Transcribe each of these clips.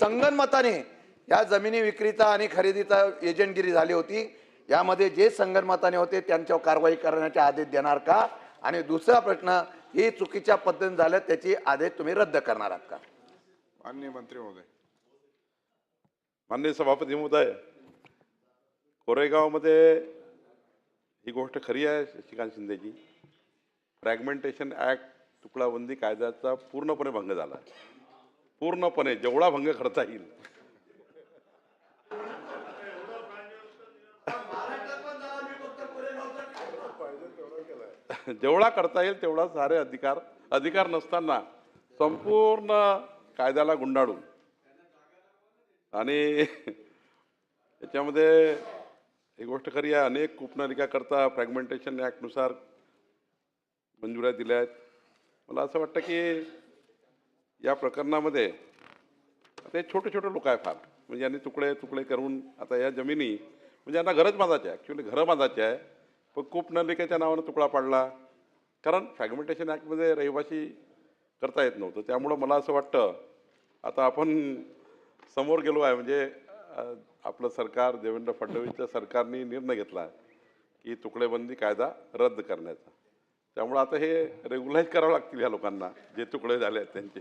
संगनमताने या जमिनी विक्रीचा आणि खरेदीचा एजंटगिरी झाली होती. यामध्ये जे संगनमताने होते त्यांच्यावर कारवाई करण्याचे आदेश देणार का? आणि दुसरा प्रश्न ही चुकीच्या पद्धतीने झालं त्याची आदेश तुम्ही रद्द करणार आहात का? माननीय मंत्री महोदय. माननीय सभापती महोदय कोरेगावमध्ये ही गोष्ट खरी आहे शशिकांत शिंदेजी. फ्रॅगमेंटेशन ॲक्ट तुकडाबंदी कायद्याचा पूर्णपणे भंग झाला. आहे पूर्णपणे जेवढा भंग करता येईल. जेवढा करता येईल तेवढा सारे अधिकार अधिकार नसताना संपूर्ण कायद्याला गुंडाळून. आणि याच्यामध्ये ही गोष्ट खरी आहे अनेक कूपनलिकाकरता फ्रॅगमेंटेशन ॲक्टनुसार मंजुऱ्या दिल्या आहेत. मला असं वाटतं की या प्रकरणामध्ये आता हे छोटे छोटे लोक आहे फार. म्हणजे यांनी तुकडे तुकडे करून आता या जमिनी म्हणजे यांना घरच बांधायची आहे. ॲक्च्युली घरं बांधायची आहे. पण कूपनलिकेच्या नावानं तुकडा पाडला. कारण फ्रॅगमेंटेशन ॲक्टमध्ये रहिवासी करता येत नव्हतं. त्यामुळं मला असं वाटतं आता आपण समोर गेलो आहे. म्हणजे आपलं सरकार देवेंद्र फडणवीसच्या सरकारने निर्णय घेतला आहे की तुकडेबंदी कायदा रद्द करण्याचा. त्यामुळं आता हे रेग्युलाईज करावं लागतील या लोकांना जे तुकडे झाले आहेत त्यांचे.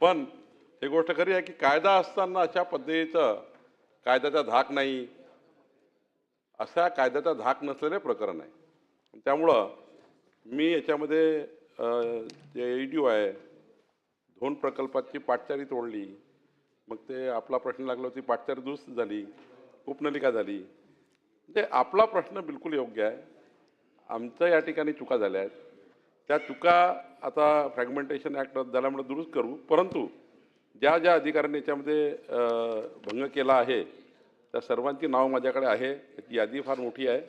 पण हे गोष्ट खरी आहे की कायदा असताना अशा पद्धतीचं कायद्याचा धाक नाही. अशा कायद्याचा धाक नसलेले प्रकरण आहे. त्यामुळं मी याच्यामध्ये जे ई डी ओ आहे दोन प्रकल्पाची पाटचारी तोडली. मग ते आपला प्रश्न लागला होती पाटचारी दुरुस्त झाली उपनलिका झाली. म्हणजे आपला प्रश्न बिलकुल योग्य आहे. आमच्या या ठिकाणी चुका झाल्या आहेत. त्या चुका आता फ्रॅगमेंटेशन ॲक्ट रद्द झाल्यामुळे दुरुस्त करू. परंतु ज्या ज्या अधिकाऱ्यांनी याच्यामध्ये भंग केला आहे त्या सर्वांची नाव माझ्याकडे आहे. याची यादी फार मोठी आहे.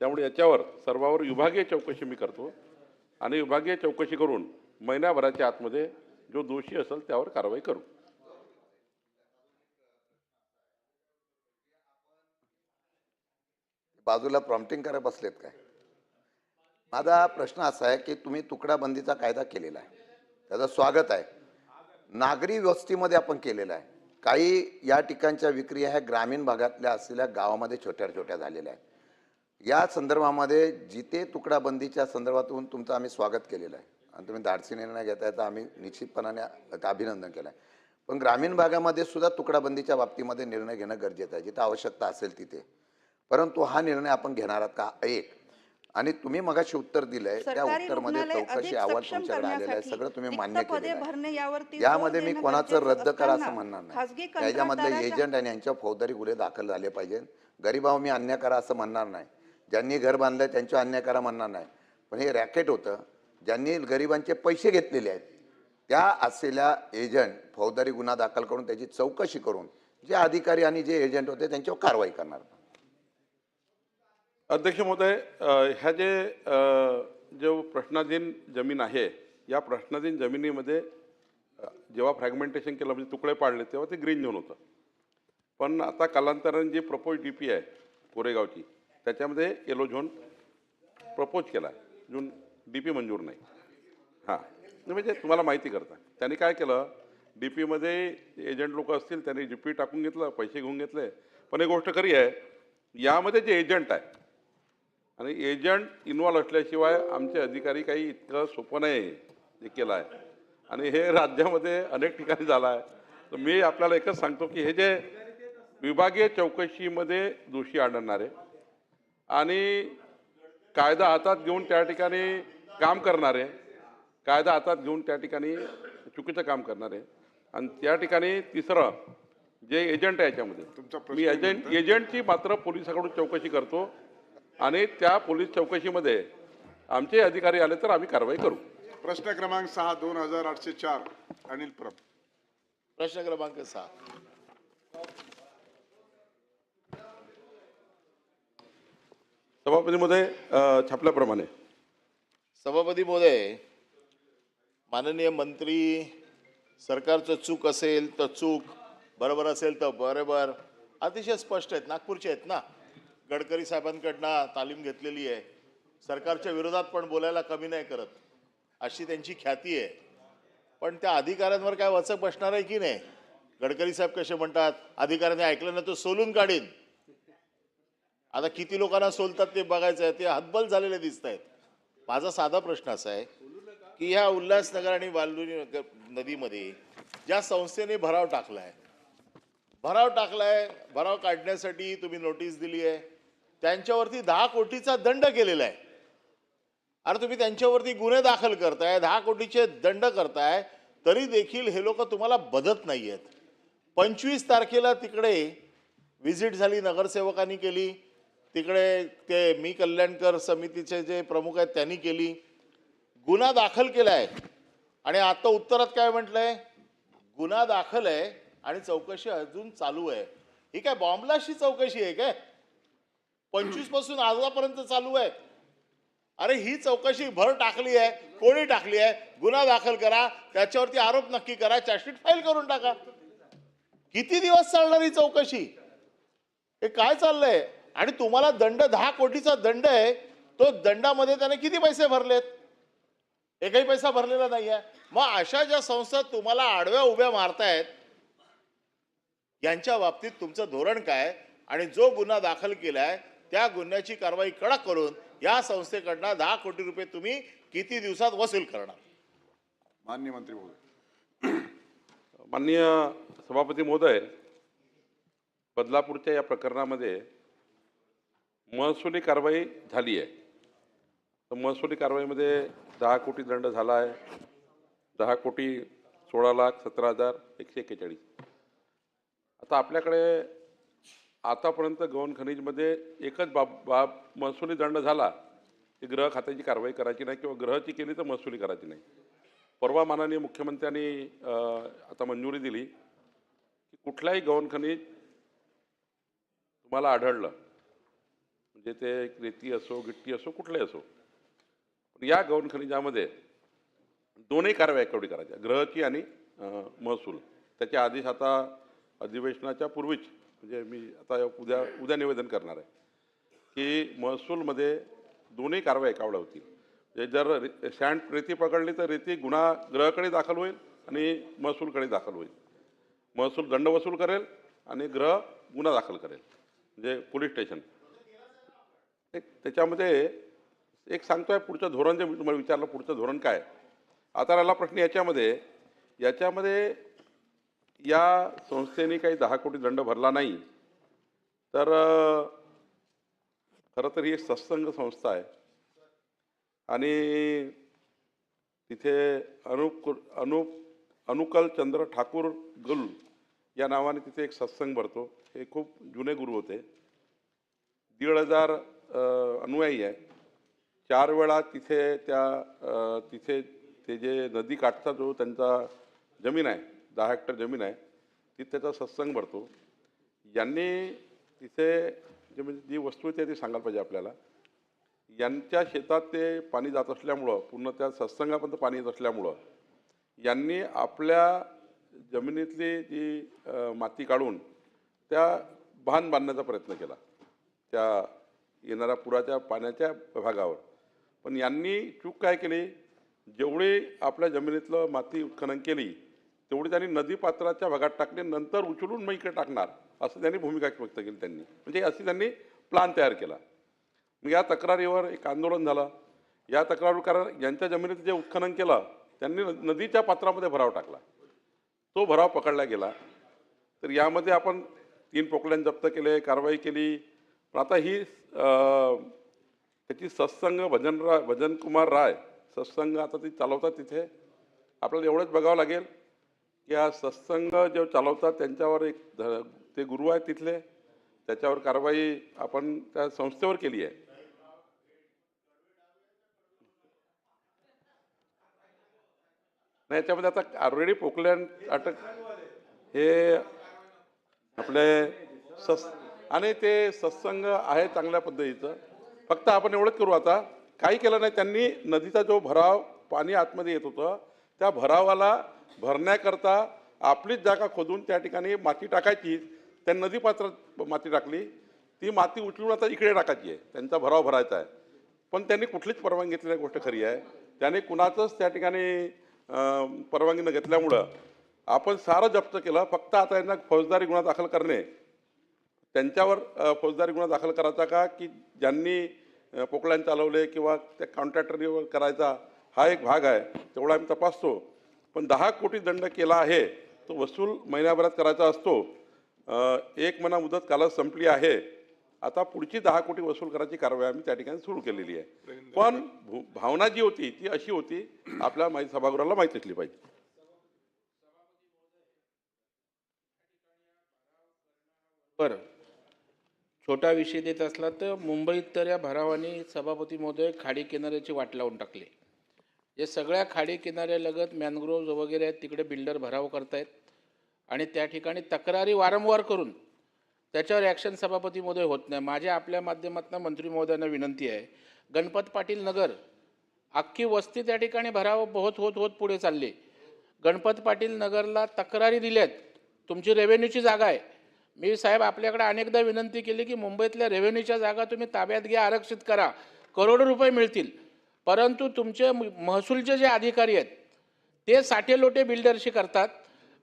त्यामुळे याच्यावर सर्वावर विभागीय चौकशी मी करतो. आणि विभागीय चौकशी करून महिन्याभराच्या आतमध्ये जो दोषी असेल त्यावर कारवाई करू. बाजूला प्रॉम्प्टिंग करायला बसलेत काय? माझा प्रश्न असा आहे की तुम्ही तुकडाबंदीचा कायदा केलेला आहे. त्याचं स्वागत आहे. नागरी व्यवस्थेमध्ये आपण केलेला आहे. काही या ठिकाणच्या विक्री ह्या ग्रामीण भागातल्या असलेल्या गावामध्ये छोट्या छोट्या झालेल्या आहेत. या संदर्भामध्ये जिथे तुकडाबंदीच्या संदर्भातून तुमचं आम्ही स्वागत केलेलं आहे. आणि तुम्ही धाडसी निर्णय घेताय तर आम्ही निश्चितपणाने अभिनंदन केलं आहे. पण ग्रामीण भागामध्ये सुद्धा तुकडाबंदीच्या बाबतीमध्ये निर्णय घेणं गरजेचं आहे. जिथं आवश्यकता असेल तिथे. परंतु हा निर्णय आपण घेणार आहात का? एक. आणि तुम्ही मगाशी उत्तर दिलंय त्या उत्तरमध्ये चौकशी अहवाल तुमच्याकडे आलेला आहे सगळं तुम्ही मान्य जोर यामध्ये मी कोणाचं रद्द करा असं म्हणणार नाही. त्याच्यामधले एजंट आणि यांच्या फौजदारी गुन्हे दाखल झाले पाहिजे. गरीबावर मी अन्याय करा असं म्हणणार नाही. ज्यांनी घर बांधलंय त्यांच्यावर अन्याय करा म्हणणार नाही. पण हे रॅकेट होतं. ज्यांनी गरिबांचे पैसे घेतलेले आहेत त्या असलेल्या एजंट फौजदारी गुन्हा दाखल करून त्याची चौकशी करून जे अधिकारी आणि जे एजंट होते त्यांच्यावर कारवाई करणार. अध्यक्ष महोदय ह्या जे जो प्रश्नाधीन जमीन आहे या प्रश्नाधीन जमिनीमध्ये जेव्हा फ्रॅगमेंटेशन केलं म्हणजे तुकडे पाडले तेव्हा ते ग्रीन झोन होतं. पण आता कालांतराने जी प्रपोज डी पी आहे कोरेगावची त्याच्यामध्ये येलो झोन प्रपोज केला आहे जून डी पी मंजूर नाही. हां. म्हणजे तुम्हाला माहिती करता त्यांनी काय केलं डी पीमध्ये एजंट लोक असतील त्यांनी डी पी टाकून घेतलं पैसे घेऊन घेतले. पण एक गोष्ट खरी आहे यामध्ये जे एजंट आहे आणि एजंट इन्व्हॉल्व असल्याशिवाय आमचे अधिकारी काही इतकं सोपं नाही जे केलं आहे आणि हे राज्यामध्ये अनेक ठिकाणी झालं आहे तर मी आपल्याला एकच सांगतो की हे जे विभागीय चौकशीमध्ये दोषी आढळणारे आणि कायदा हातात घेऊन त्या ठिकाणी काम करणारे कायदा हातात घेऊन त्या ठिकाणी चुकीचं काम करणारे आणि त्या ठिकाणी तिसरं जे एजंट आहे याच्यामध्ये. मी एजंट एजंटची मात्र पोलिसाकडून चौकशी करतो. आणि त्या पोलीस चौकशीमध्ये आमचे अधिकारी आले तर आम्ही कारवाई करू. प्रश्न क्रमांक सहा दोन हजार आठशे चार अनिल परब प्रश्न क्रमांक सहा. सभापतीमध्ये अ, छापल्याप्रमाणे. सभापती महोदय माननीय मंत्री सरकारचं चूक असेल तर चूक बरोबर असेल तर बरोबर अतिशय स्पष्ट आहेत नागपूरचे आहेत ना? गडकरी साहेबांकडनं तालीम घेतलेली आहे. सरकारच्या विरोधात पण बोलायला कमी नाही करत. अशी त्यांची ख्याती आहे. पण त्या अधिकाऱ्यांवर काय वचक बसणार आहे की नाही? गडकरी साहेब कसे म्हणतात अधिकाऱ्यांनी ऐकलं ना तो सोलून काढीन. आता किती लोकांना सोलतात ते बघायचं आहे. ते हतबल झालेले दिसत आहेत. माझा साधा प्रश्न असा आहे की ह्या उल्हासनगर आणि वाल्दुनी नदीमध्ये ज्या संस्थेने भराव टाकलाय भराव टाकलाय भराव काढण्यासाठी तुम्ही नोटीस दिली आहे. त्यांच्यावरती दहा कोटीचा दंड केलेला आहे. अरे तुम्ही त्यांच्यावरती गुन्हे दाखल करताय दहा कोटीचे दंड करताय तरी देखील हे लोक तुम्हाला बदत नाही आहेत पंचवीस तारखेला तिकडे व्हिजिट झाली नगरसेवकांनी केली. तिकडे ते मी कल्याणकर समितीचे जे प्रमुख आहेत त्यांनी केली. गुन्हा दाखल केला आहे आणि आता उत्तरात काय म्हटलं आहे गुन्हा दाखल आहे आणि चौकशी अजून चालू आहे. ही काय बॉम्बलाशी चौकशी आहे काय? पंचवीसपासून आजपर्यंत चालू आहे अरे ही चौकशी भर टाकली आहे कोणी टाकली आहे गुन्हा दाखल करा त्याच्यावरती आरोप नक्की करा चार्जशीट फाईल करून टाका. किती दिवस चालणार ही चौकशी? हे काय चाललंय? आणि तुम्हाला दंड दहा कोटीचा दंड आहे तो दंडामध्ये त्याने किती पैसे भरलेत? एकही पैसा भरलेला नाही आहे मग अशा ज्या संस्था तुम्हाला आडव्या उभ्या मारतायत यांच्या बाबतीत तुमचं धोरण काय? आणि जो गुन्हा दाखल केलाय त्या गुन्ह्याची कारवाई कडक करून या संस्थेकडनं दहा कोटी रुपये तुम्ही किती दिवसात वसूल करणार? मान्य मंत्री महोदय. माननीय सभापती महोदय बदलापूरच्या या प्रकरणामध्ये महसुली कारवाई झाली आहे. तर महसुली कारवाईमध्ये दहा कोटी दंड झाला आहे. दहा कोटी सोळा लाख सतरा हजार एकशे एक्केचाळीस. आता आपल्याकडे आतापर्यंत गौण खनिजमध्ये एकच बाब बाब महसुली दंड झाला की ग्रह खात्याची कारवाई करायची नाही किंवा ग्रहची केली तर महसुली करायची नाही. परवा माननीय मुख्यमंत्र्यांनी आता मंजुरी दिली की कुठलाही गौण खनिज तुम्हाला आढळलं म्हणजे ते रेती असो गिट्टी असो कुठलंही असो पण या गौण खनिजामध्ये दोन्ही कारवाई कवडी करायच्या? ग्रहची आणि महसूल. त्याचे आदेश आता अधिवेशनाच्या पूर्वीच म्हणजे मी आता उद्या उद्या निवेदन करणार आहे की महसूलमध्ये दोन्ही कारवाई एकावड्या होतील. म्हणजे जर सँड रेती पकडली तर रेती गुन्हा ग्रहकडे दाखल होईल आणि महसूलकडे दाखल होईल. महसूल दंड वसूल करेल आणि ग्रह गुन्हा दाखल करेल. म्हणजे पोलीस स्टेशन. एक त्याच्यामध्ये एक सांगतोय पुढचं धोरण जे तुम्हाला विचारलं पुढचं धोरण काय? आता राहिला प्रश्न याच्यामध्ये याच्यामध्ये या संस्थेने काही दहा कोटी दंड भरला नाही तर खरं तर ही एक सत्संग संस्था आहे. आणि तिथे अनुप अनु अनुकल चंद्र ठाकूर गुल या नावाने तिथे एक सत्संग भरतो. हे खूप जुने गुरु होते. दीड हजार अनुयायी आहे चार वेळा तिथे त्या तिथे ते जे नदी काठचा जो त्यांचा जमीन आहे दहा हेक्टर जमीन आहे ती त्याचा सत्संग भरतो. यांनी तिथे जे म्हणजे जी वस्तू आहे ती सांगायला पाहिजे आपल्याला. यांच्या शेतात ते पाणी जात असल्यामुळं पूर्ण त्या सत्संगापर्यंत पाणी येत असल्यामुळं यांनी आपल्या जमिनीतली जी माती काढून त्या बांध बांधण्याचा प्रयत्न केला. त्या येणाऱ्या पुराच्या पाण्याच्या भागावर. पण यांनी चूक काय केली? जेवढी आपल्या जमिनीतलं माती उत्खनन केली तेवढी त्यांनी नदीपात्राच्या भागात टाकले नंतर उचलून मग इकडे टाकणार असं त्यांनी भूमिका व्यक्त केली त्यांनी. म्हणजे अशी त्यांनी प्लान तयार केला. मग या तक्रारीवर एक आंदोलन झालं. या तक्रारीवर कारण यांच्या जमिनीत जे उत्खनन केलं त्यांनी न- नदीच्या पात्रामध्ये भराव टाकला. तो भराव पकडला गेला. तर यामध्ये आपण तीन पोकळ्यां जप्त केले कारवाई केली. पण आता ही त्याची सत्संग भजन राय भजनकुमार राय सत्संग आता ती चालवतात तिथे. आपल्याला एवढंच बघावं लागेल. या सत्संग जे चालवतात त्यांच्यावर एक ध- ते गुरु आहेत तिथले. त्याच्यावर कारवाई आपण त्या संस्थेवर केली आहे. नाही याच्यामध्ये आता ऑलरेडी पोकलँड अटक हे आपले सस आणि ते सत्संग आहे चांगल्या पद्धतीचं. फक्त आपण एवढंच करू आता. काही केलं नाही त्यांनी नदीचा जो भराव पाणी आतमध्ये येत होतं त्या भरावाला भरण्याकरता आपलीच जागा खोदून त्या ठिकाणी माती टाकायची. त्या नदीपात्रात माती टाकली. ती माती उचलून आता इकडे टाकायची आहे. त्यांचा भराव भरायचा आहे. पण त्यांनी कुठलीच परवानगी घेतलेली गोष्ट खरी आहे. त्याने कुणाचंच त्या ठिकाणी परवानगी न घेतल्यामुळं आपण सारं जप्त केलं. फक्त आता यांना फौजदारी गुन्हा दाखल करणे. त्यांच्यावर फौजदारी गुन्हा दाखल करायचा का? की ज्यांनी अ, पोकळ्यान चालवले किंवा त्या कॉन्ट्रॅक्टरवर करायचा हा एक भाग आहे. तेवढा आम्ही तपासतो. पण दहा कोटी दंड केला आहे तो वसूल महिन्याभरात करायचा असतो. एक महिना मुदत कालच संपली आहे. आता पुढची दहा कोटी वसूल करायची कारवाई आम्ही त्या ठिकाणी सुरू केलेली आहे. पण भावना जी होती ती अशी होती आपल्या माहिती सभागृहाला माहीत असली पाहिजे. बरं. छोटा विषय देत असला तर मुंबईत तर या भरावानी सभापती महोदय खाडी किनाऱ्याची वाट लावून टाकली. जे सगळ्या खाडी किनाऱ्यालगत मॅनग्रोव्ज वगैरे आहेत तिकडे बिल्डर भराव करतायत. आणि त्या ठिकाणी तक्रारी वारंवार करून त्याच्यावर ॲक्शन सभापती महोदय होत नाही. माझ्या आपल्या माध्यमातून मंत्री महोदयांना विनंती आहे गणपत पाटील नगर अख्खी वस्ती त्या ठिकाणी भराव होत होत होत पुढे चालली. गणपत पाटील नगरला तक्रारी दिल्यात. तुमची रेव्हेन्यूची जागा आहे. मी साहेब आपल्याकडे अनेकदा विनंती केली की मुंबईतल्या रेव्हेन्यूच्या जागा तुम्ही ताब्यात घ्या आरक्षित करा. करोडो रुपये मिळतील. परंतु तुमचे म- महसूलचे जे अधिकारी आहेत ते साठेलोटे बिल्डरशी करतात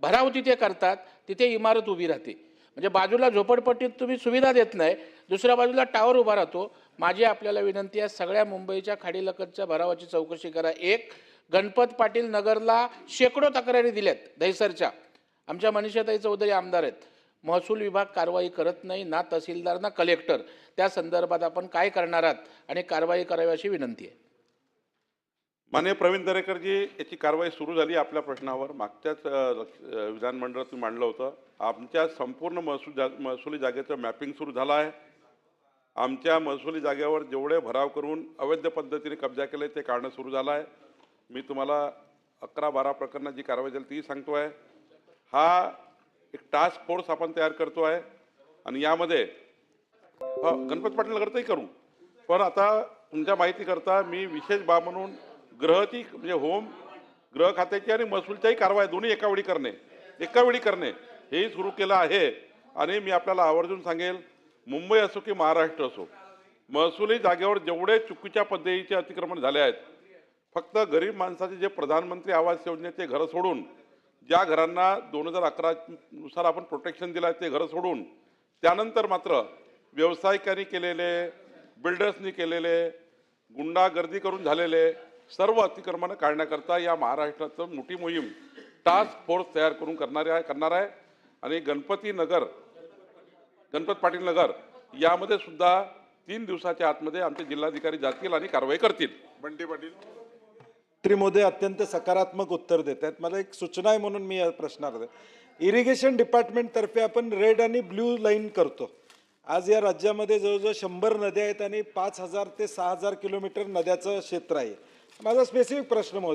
भराव तिथे करतात तिथे इमारत उभी राहते. म्हणजे बाजूला झोपडपट्टीत तुम्ही सुविधा देत नाही दुसऱ्या बाजूला टावर उभा राहतो. माझी आपल्याला विनंती आहे सगळ्या मुंबईच्या खाडीलकतच्या भरावाची चौकशी करा. एक गणपत पाटील नगरला शेकडो तक्रारी दिल्यात दहिसरच्या. आमच्या मनीषाताई चौधरी आमदार आहेत. महसूल विभाग कारवाई करत नाही ना तहसीलदार ना कलेक्टर त्या संदर्भात आपण काय करणार आहात आणि कारवाई करावी अशी विनंती आहे. माननीय प्रवीण दरेकरजी याची कारवाई सुरू झाली आपल्या प्रश्नावर. मागच्याच लक्ष- विधानमंडळात तुम्ही मांडलं होतं. आमच्या संपूर्ण महसूल जा महसुली जागेचं मॅपिंग सुरू झालं आहे. आमच्या महसुली जागेवर जेवढे भराव करून अवैध पद्धतीने कब्जा केले ते काढणं सुरू झालं आहे. मी तुम्हाला अकरा बारा प्रकरणात जी कारवाई झाली ती सांगतो आहे हा एक टास्क फोर्स आपण तयार करतो आहे. आणि यामध्ये हो गणपत पाटील नगरचंही करू. पण आता तुमच्या माहितीकरता मी विशेष बाब म्हणून ग्रहची म्हणजे होम ग्रह खात्याची आणि महसूलच्याही कारवाई दोन्ही एका वेळी करणे एका वेळी करणे हेही सुरू केलं आहे. आणि मी आपल्याला आवर्जून सांगेल मुंबई असो की महाराष्ट्र असो महसुली जागेवर जेवढे चुकीच्या पद्धतीचे अतिक्रमण झाले आहेत फक्त गरीब माणसाचे जे प्रधानमंत्री आवास योजनेचे घरं सोडून ज्या घरांना दोन हजार अकरानुसार आपण प्रोटेक्शन दिलं आहे ते घरं सोडून त्यानंतर मात्र व्यावसायिकांनी केलेले बिल्डर्सनी केलेले गुंडागर्दी करून झालेले सर्व अतिक्रमणं काढण्याकरता या महाराष्ट्राचं मोठी मोहीम टास्क फोर्स तयार करून करणारे आहे करणार आहे. आणि गणपती नगर गणपत पाटील नगर यामध्ये सुद्धा तीन दिवसाच्या आतमध्ये आमचे जिल्हाधिकारी जातील आणि कारवाई करतील. बंटी पाटील. मंत्री मोदी अत्यंत सकारात्मक उत्तर देत आहेत. मला एक सूचना आहे म्हणून मी या प्रश्नार्थ इरिगेशन डिपार्टमेंटतर्फे आपण रेड आणि ब्ल्यू लाईन करतो. आज या राज्यामध्ये जवळजवळ शंभर नद्या आहेत आणि पाच हजार ते सहा हजार किलोमीटर नद्याचं क्षेत्र आहे. माझा स्पेसिफिक प्रश्न मोदी